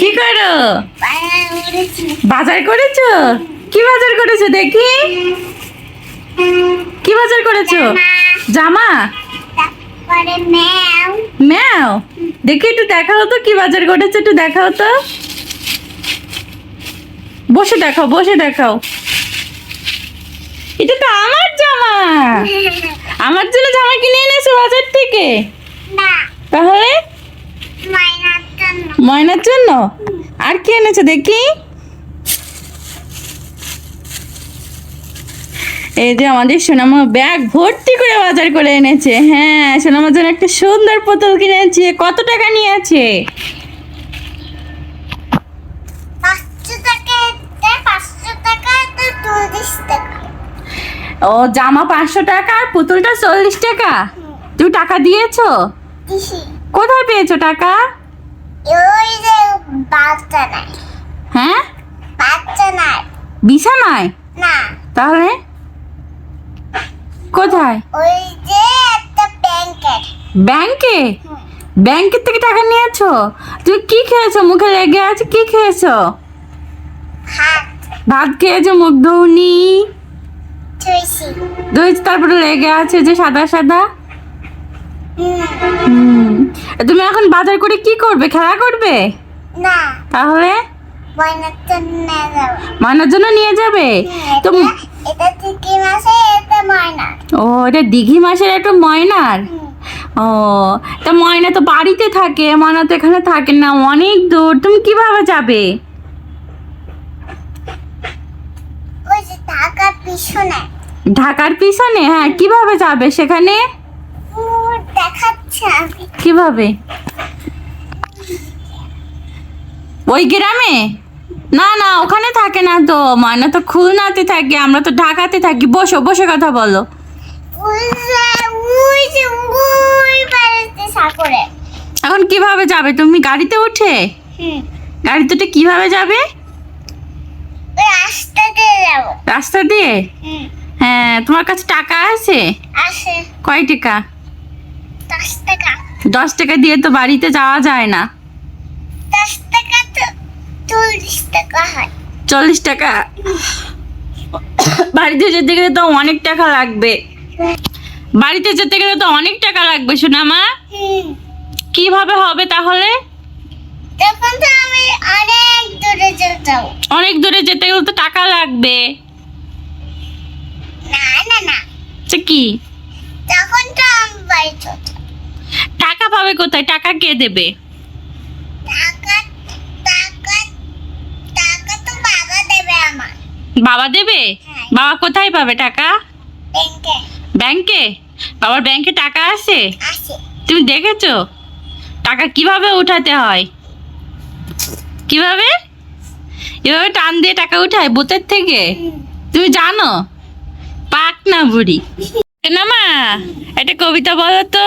কি করো? বাজার করেছ? কি বাজার করেছ দেখি? কি বাজার করেছ? জামা? ম্যাও। দেখি একটু দেখাও তো কি বাজার করেছ একটু দেখাও তো। বসে দেখাও বসে দেখাও। এটা তো আমার জামা। আমার জন্য জামা কিনে এনেছো বাজার থেকে? তাহলে? ময়নার জন্য? আর কি এনেছো দেখি? এই যে আমাদের সোনামা ব্যাগ ভর্তি করে বাজার করে এনেছে। হ্যাঁ সোনামার জন্য একটা সুন্দর বোতল কিনেছে। কত টাকা নিয়েছে? ও জামা পাঁচশো টাকা আর পুতুলটা চল্লিশ টাকা? তুমি টাকা দিয়েছ? কোথায় পেয়েছ টাকা? ওই যে বাচ্চা নাই। হ্যাঁ? বাচ্চা নাই। বিছানায়? না। তাহলে? কোথায়? ওই যে একটা ব্যাংকের ব্যাংকে? ব্যাংকের থেকে টাকা নিয়েছো? তুমি কি খেয়েছো? মুখে লেগে আছে? কি খেয়েছো? হাত ভাত খেয়েছো? মুখ ধৌনি তারপরে লেগে আছে যে সাদা সাদা? তুমি এখন বাজার করে কি করবে? খেলা করবে? না। তাহলে? ময়নার জন্য নিয়ে যাবে। তো এটা এটা ময়নার। ও এটা দিঘি মাসের একটা ময়নার? ও তা ময়না তো বাড়িতে থাকে ময়না তো এখানে থাকে না অনেক দূর। তুমি কীভাবে যাবে? টাকার পিছনে। ঢাকার পিছনে? হ্যাঁ কীভাবে যাবে সেখানে? কীভাবে? ওই গ্রামে? না না ওখানে থাকে না তো। ময়না তো খুলনাতে থাকে আমরা তো ঢাকাতে থাকি। বসো বসে কথা বলো। এখন কীভাবে যাবে? তুমি গাড়িতে উঠে গাড়িতে উঠে কীভাবে যাবে? রাস্তা দিয়ে হ্যাঁ তোমার কাছে টাকা আছে। কয় টাকা? দশ টাকা। দশ টাকা দিয়ে তো বাড়িতে যাওয়া যায় না। দশ টাকা তো চল্লিশ টাকা হয়। চল্লিশ টাকা। বাড়িতে যেতে গেলে তো অনেক টাকা লাগবে। বাড়িতে যেতে গেলে তো অনেক টাকা লাগবে শোনা মা। কীভাবে হবে তাহলে? তখন তো আমি অনেক দূরে যাব অনেক দূরে যেতে গেলে তো টাকা লাগবে। না না না। কি? তখন তো আমি বাড়ি। টাকা পাবে কোথায়? টাকা কে দেবে? বাবা দেবে বাবা হ্যাঁ। বাবা কোথায় পাবে টাকা? ব্যাংকে। বাবার ব্যাংকে টাকা আছে? তুমি দেখেছ? টাকা কীভাবে উঠাতে হয়? কীভাবে? এভাবে টান দিয়ে টাকা উঠায় বুথের থেকে? তুমি জানো? পাক না বুড়ি না মা একটা কবিতা বলো তো।